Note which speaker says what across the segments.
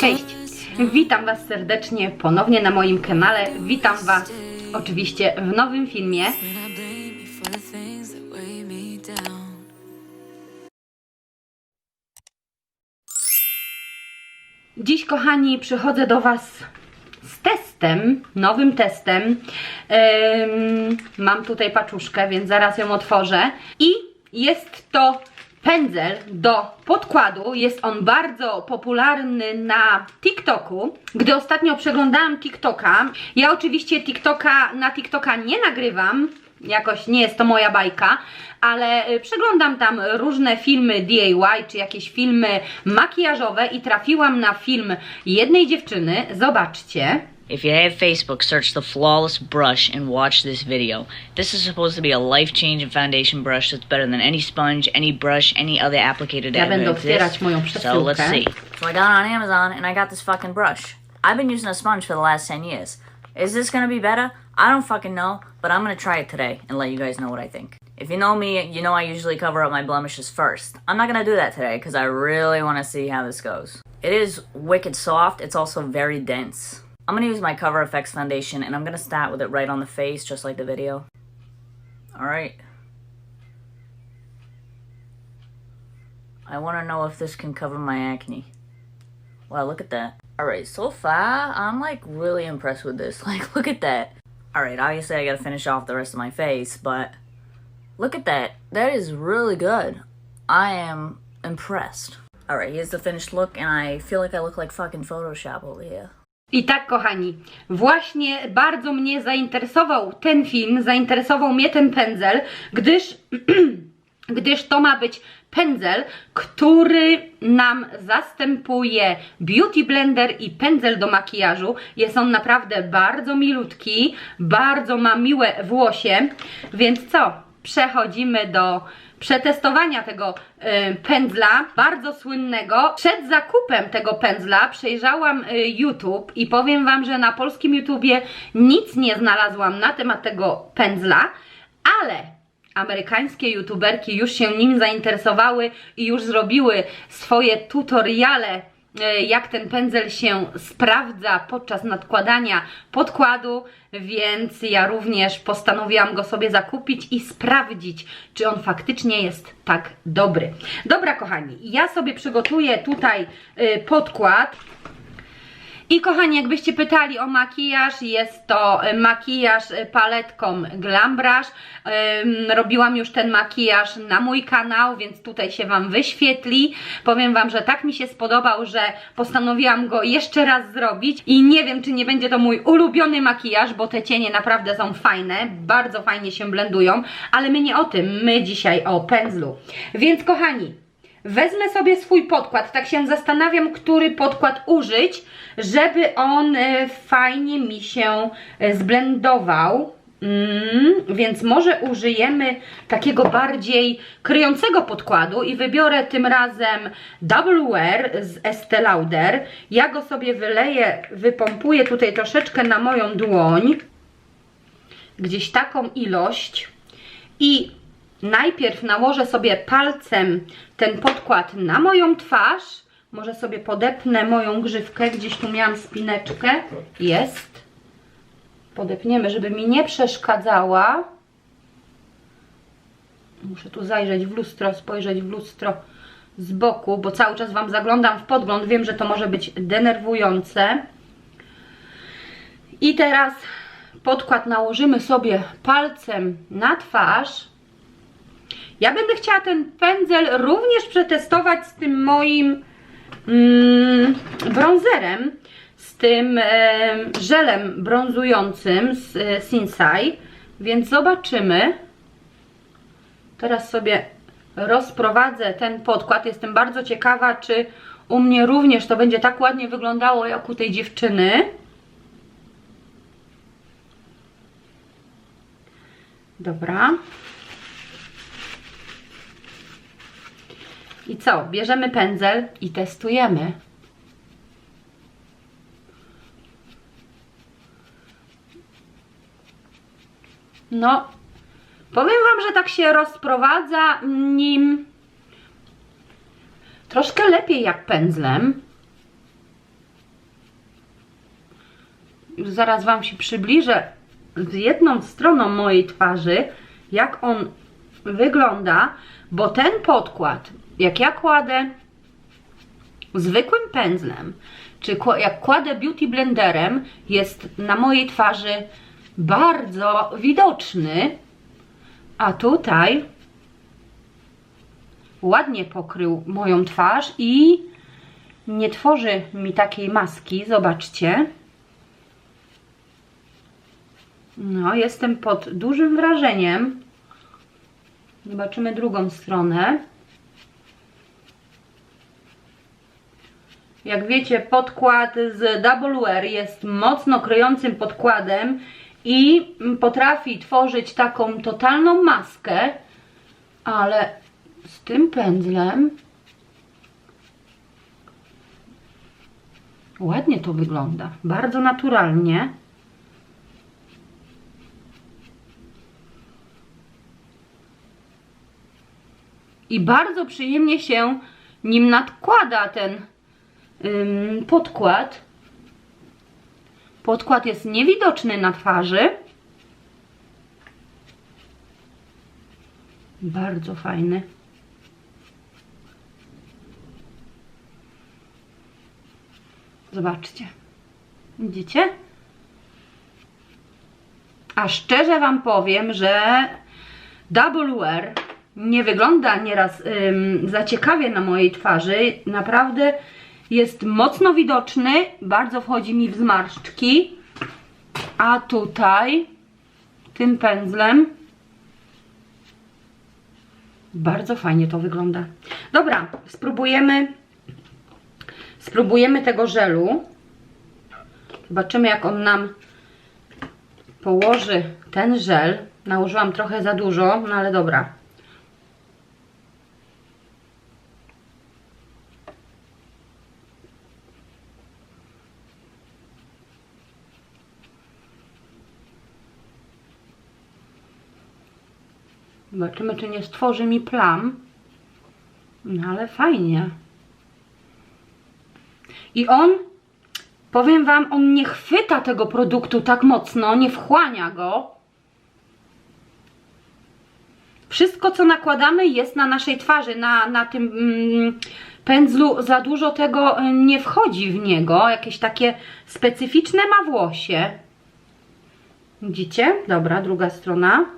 Speaker 1: Cześć! Witam Was serdecznie ponownie na moim kanale. Witam Was oczywiście w nowym filmie. Dziś, kochani, przychodzę do Was z testem, nowym testem. Em, mam tutaj paczuszkę, więc zaraz ją otworzę. I jest to pędzel do podkładu. Jest on bardzo popularny na TikToku. Gdy ostatnio przeglądałam TikToka, ja oczywiście TikToka na TikToka nie nagrywam, jakoś nie jest to moja bajka, ale y, przeglądam tam różne filmy DIY czy jakieś filmy makijażowe i trafiłam na film jednej dziewczyny. Zobaczcie.
Speaker 2: If you have Facebook, search the Flawless Brush and watch this video. This is supposed to be a life-changing foundation brush that's better than any sponge, any brush, any other applicator
Speaker 1: Ja
Speaker 2: that
Speaker 1: będę
Speaker 2: exists.
Speaker 1: otwierać moją
Speaker 2: So let's see. So I got it on Amazon and I got this fucking brush. I've been using a sponge for the last 10 years. Is this gonna be better? I don't fucking know, but I'm gonna try it today and let you guys know what I think. If you know me, you know I usually cover up my blemishes first. I'm not gonna do that today because I really wanna see how this goes. It is wicked soft, it's also very dense. I'm gonna use my Cover FX foundation and I'm gonna start with it right on the face, just like the video. Alright. I wanna know if this can cover my acne. Wow, look at that. Alright, so far, I'm like really impressed with this. Like, look at that. Alright, obviously, I gotta finish off the rest of my face, but look at that. That is really good. I am impressed. Alright, here's the finished look, and I feel like I look like fucking Photoshop over here.
Speaker 1: I tak, kochani, właśnie bardzo mnie zainteresował ten film, zainteresował mnie ten pędzel, gdyż, gdyż to ma być pędzel, który nam zastępuje Beauty Blender i pędzel do makijażu. Jest on naprawdę bardzo milutki, bardzo ma miłe włosie, więc co? Przechodzimy do przetestowania tego y, pędzla, bardzo słynnego. Przed zakupem tego pędzla przejrzałam y, YouTube i powiem Wam, że na polskim YouTubie nic nie znalazłam na temat tego pędzla, ale amerykańskie youtuberki już się nim zainteresowały i już zrobiły swoje tutoriale jak ten pędzel się sprawdza podczas nadkładania podkładu, więc ja również postanowiłam go sobie zakupić i sprawdzić, czy on faktycznie jest tak dobry. Dobra, kochani, ja sobie przygotuję tutaj y, podkład. I kochani, jakbyście pytali o makijaż, jest to e, makijaż e, paletką Glam Brush. Robiłam już ten makijaż na mój kanał, więc tutaj się Wam wyświetli. Powiem Wam, że tak mi się spodobał, że postanowiłam go jeszcze raz zrobić i nie wiem, czy nie będzie to mój ulubiony makijaż, bo te cienie naprawdę są fajne, bardzo fajnie się blendują, ale my nie o tym, my dzisiaj o pędzlu. Więc kochani, Wezmę sobie swój podkład, tak się zastanawiam, który podkład użyć, żeby on e, fajnie mi się e, zblendował. Mm, więc może użyjemy takiego bardziej kryjącego podkładu i wybiorę tym razem Double Wear z Estee Lauder. Ja go sobie wyleję, wypompuję tutaj troszeczkę na moją dłoń. Gdzieś taką ilość. I Najpierw nałożę sobie palcem ten podkład na moją twarz. Może sobie podepnę moją grzywkę, gdzieś tu miałam spineczkę. Jest. Podepniemy, żeby mi nie przeszkadzała. Muszę tu zajrzeć w lustro, spojrzeć w lustro z boku, bo cały czas Wam zaglądam w podgląd. Wiem, że to może być denerwujące. I teraz podkład nałożymy sobie palcem na twarz. Ja będę chciała ten pędzel również przetestować z tym moim mm, z tym e, żelem brązującym z e, Sinsai, więc zobaczymy. Teraz sobie rozprowadzę ten podkład. Jestem bardzo ciekawa, czy u mnie również to będzie tak ładnie wyglądało jak u tej dziewczyny. Dobra. I co? Bierzemy pędzel i testujemy. No, powiem Wam, że tak się rozprowadza nim troszkę lepiej jak pędzlem. Zaraz Wam się przybliżę z jedną stroną mojej twarzy, jak on wygląda bo ten podkład, jak ja kładę zwykłym pędzlem, czy jak kładę beauty blenderem, jest na mojej twarzy bardzo widoczny, a tutaj ładnie pokrył moją twarz i nie tworzy mi takiej maski, zobaczcie. No, jestem pod dużym wrażeniem. Zobaczymy drugą stronę. Jak wiecie, podkład z Double Wear jest mocno kryjącym podkładem i potrafi tworzyć taką totalną maskę, ale z tym pędzlem ładnie to wygląda. Bardzo naturalnie. I bardzo przyjemnie się nim nadkłada ten ym, podkład. Podkład jest niewidoczny na twarzy. Bardzo fajny. Zobaczcie. Widzicie? A szczerze Wam powiem, że Double Wear nie wygląda nieraz ym, za ciekawie na mojej twarzy. Naprawdę jest mocno widoczny, bardzo wchodzi mi w zmarszczki. A tutaj tym pędzlem bardzo fajnie to wygląda. Dobra, spróbujemy spróbujemy tego żelu. Zobaczymy jak on nam położy ten żel. Nałożyłam trochę za dużo, no ale dobra. Zobaczymy, czy nie stworzy mi plam. No ale fajnie. I on, powiem Wam, on nie chwyta tego produktu tak mocno, nie wchłania go. Wszystko, co nakładamy, jest na naszej twarzy, na, na tym mm, pędzlu. Za dużo tego y, nie wchodzi w niego. Jakieś takie specyficzne ma włosie. Widzicie? Dobra, druga strona.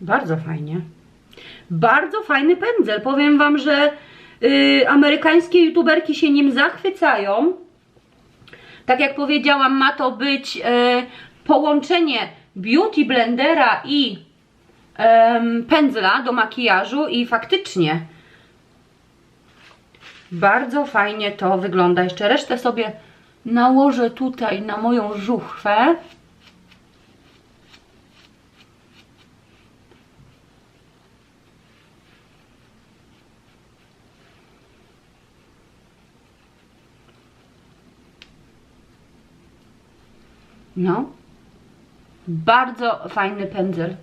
Speaker 1: Bardzo fajnie. Bardzo fajny pędzel. Powiem Wam, że y, amerykańskie youtuberki się nim zachwycają. Tak jak powiedziałam, ma to być y, połączenie beauty blendera i em, pędzla do makijażu i faktycznie bardzo fajnie to wygląda. Jeszcze resztę sobie nałożę tutaj na moją żuchwę. No, bardzo fajny pędzel.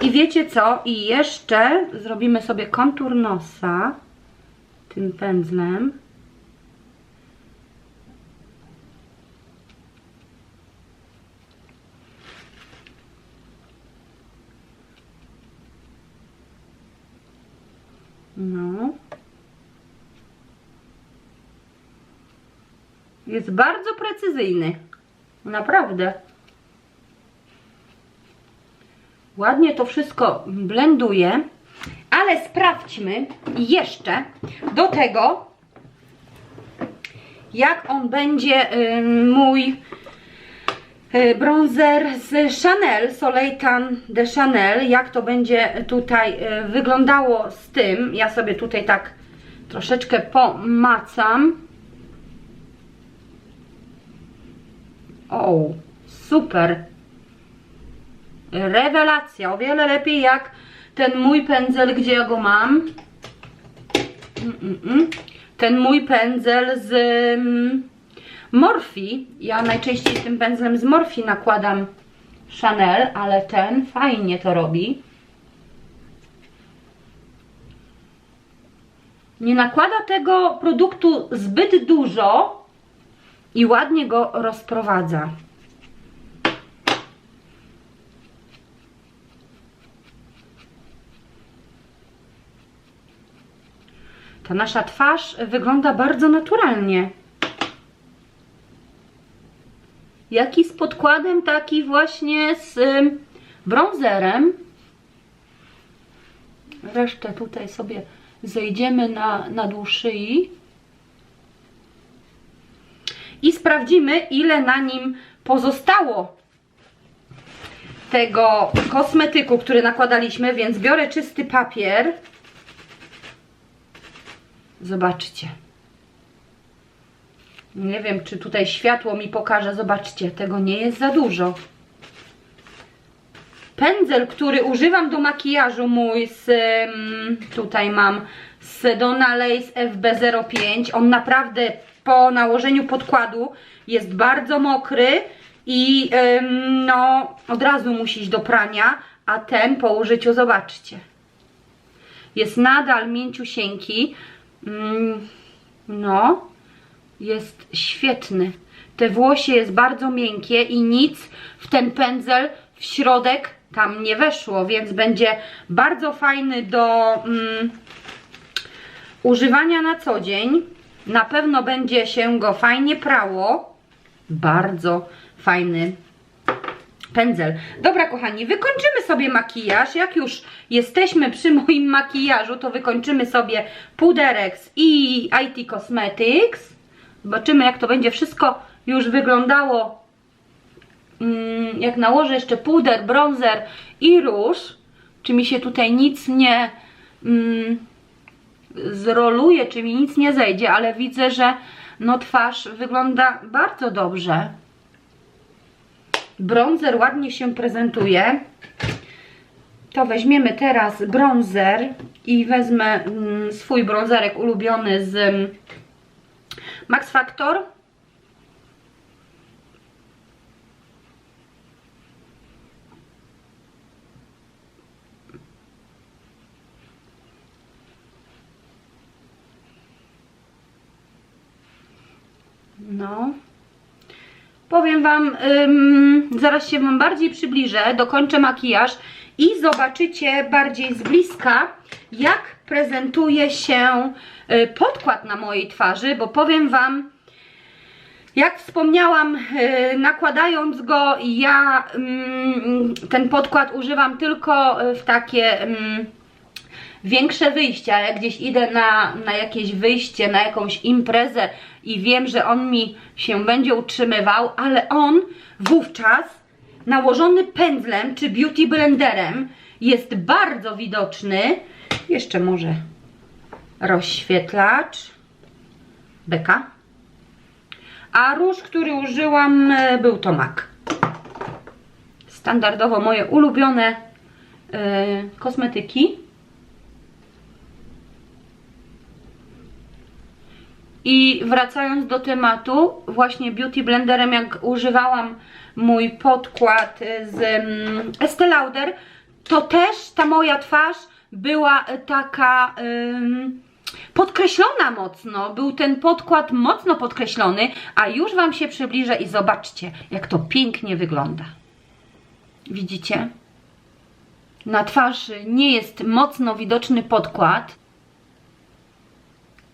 Speaker 1: I wiecie co? I jeszcze zrobimy sobie kontur nosa tym pędzlem. No. Jest bardzo precyzyjny. Naprawdę. Ładnie to wszystko blenduje. Ale sprawdźmy jeszcze do tego, jak on będzie y, mój Y, Bronzer z Chanel, Soleil Tan de Chanel. Jak to będzie tutaj y, wyglądało z tym? Ja sobie tutaj tak troszeczkę pomacam. O, super. Rewelacja. O wiele lepiej jak ten mój pędzel, gdzie ja go mam. Mm, mm, mm. Ten mój pędzel z Morphe. Ja najczęściej tym pędzlem z Morphe nakładam Chanel, ale ten fajnie to robi. Nie nakłada tego produktu zbyt dużo i ładnie go rozprowadza. Ta nasza twarz wygląda bardzo naturalnie. Jaki z podkładem, taki właśnie z ym, bronzerem. Resztę tutaj sobie zejdziemy na, na dół szyi. I sprawdzimy, ile na nim pozostało tego kosmetyku, który nakładaliśmy, więc biorę czysty papier. Zobaczcie. Nie wiem, czy tutaj światło mi pokaże. Zobaczcie, tego nie jest za dużo. Pędzel, który używam do makijażu mój z, tutaj mam z Donna Lace FB05. On naprawdę po nałożeniu podkładu jest bardzo mokry i ym, no od razu musi iść do prania, a ten po użyciu, zobaczcie, jest nadal mięciusieńki. Ym, no, jest świetny. Te włosie jest bardzo miękkie i nic w ten pędzel w środek tam nie weszło, więc będzie bardzo fajny do mm, używania na co dzień. Na pewno będzie się go fajnie prało. Bardzo fajny pędzel. Dobra, kochani, wykończymy sobie makijaż. Jak już jesteśmy przy moim makijażu, to wykończymy sobie puderek i IT Cosmetics. Zobaczymy, jak to będzie wszystko już wyglądało. Mm, Jak nałożę jeszcze puder, bronzer i róż, czy mi się tutaj nic nie mm, zroluje, czy mi nic nie zejdzie, ale widzę, że no twarz wygląda bardzo dobrze. Bronzer ładnie się prezentuje. To weźmiemy teraz bronzer i wezmę mm, swój bronzerek ulubiony z mm, Max Factor. No. Powiem Wam, ym, zaraz się Wam bardziej przybliżę, dokończę makijaż i zobaczycie bardziej z bliska, jak prezentuje się y, podkład na mojej twarzy, bo powiem Wam, jak wspomniałam, y, nakładając go, ja ten podkład używam tylko w takie większe wyjścia, jak gdzieś idę na, na jakieś wyjście, na jakąś imprezę i wiem, że on mi się będzie utrzymywał, ale on wówczas nałożony pędzlem czy beauty blenderem jest bardzo widoczny. Jeszcze może rozświetlacz, beka. A róż, który użyłam, e, był to MAC. Standardowo moje ulubione e, kosmetyki. I wracając do tematu, właśnie Beauty Blenderem, jak używałam mój podkład z um, Estee Lauder, to też ta moja twarz była e, taka ym, podkreślona mocno. Był ten podkład mocno podkreślony, a już Wam się przybliżę i zobaczcie, jak to pięknie wygląda. Widzicie? Na twarzy nie jest mocno widoczny podkład,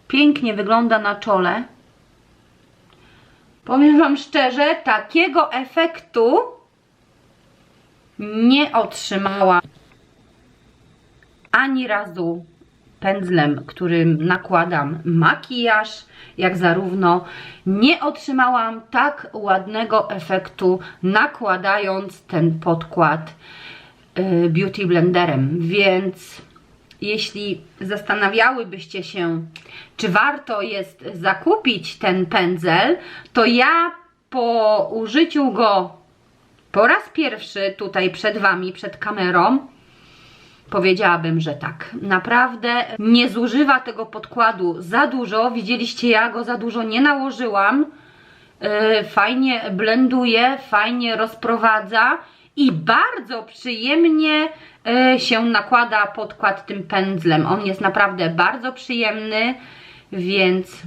Speaker 1: pięknie wygląda na czole. Powiem Wam szczerze, takiego efektu nie otrzymałam ani razu pędzlem, którym nakładam makijaż, jak zarówno nie otrzymałam tak ładnego efektu nakładając ten podkład y, Beauty Blenderem, więc jeśli zastanawiałybyście się, czy warto jest zakupić ten pędzel, to ja po użyciu go po raz pierwszy tutaj przed Wami, przed kamerą, powiedziałabym, że tak. Naprawdę nie zużywa tego podkładu za dużo. Widzieliście, ja go za dużo nie nałożyłam. Yy, fajnie blenduje, fajnie rozprowadza i bardzo przyjemnie yy, się nakłada podkład tym pędzlem. On jest naprawdę bardzo przyjemny, więc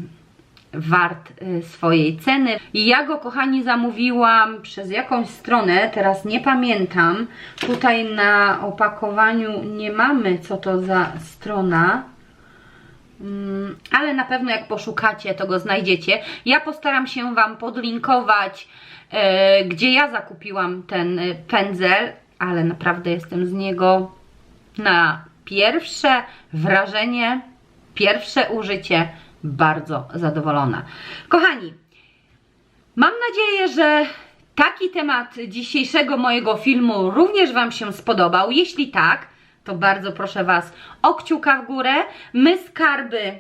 Speaker 1: wart y, swojej ceny. Ja go, kochani, zamówiłam przez jakąś stronę, teraz nie pamiętam. Tutaj na opakowaniu nie mamy, co to za strona. Mm, ale na pewno jak poszukacie, to go znajdziecie. Ja postaram się Wam podlinkować, e, gdzie ja zakupiłam ten e, pędzel, ale naprawdę jestem z niego na pierwsze wrażenie, pierwsze użycie bardzo zadowolona. Kochani, mam nadzieję, że taki temat dzisiejszego mojego filmu również Wam się spodobał. Jeśli tak, to bardzo proszę Was o kciuka w górę. My skarby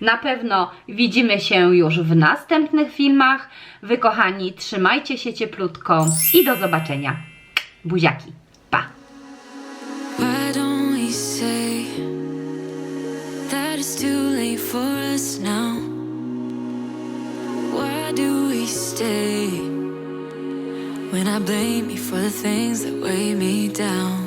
Speaker 1: na pewno widzimy się już w następnych filmach. Wy kochani, trzymajcie się cieplutko i do zobaczenia. Buziaki. Pa!
Speaker 3: When I blame you for the things that weigh me down?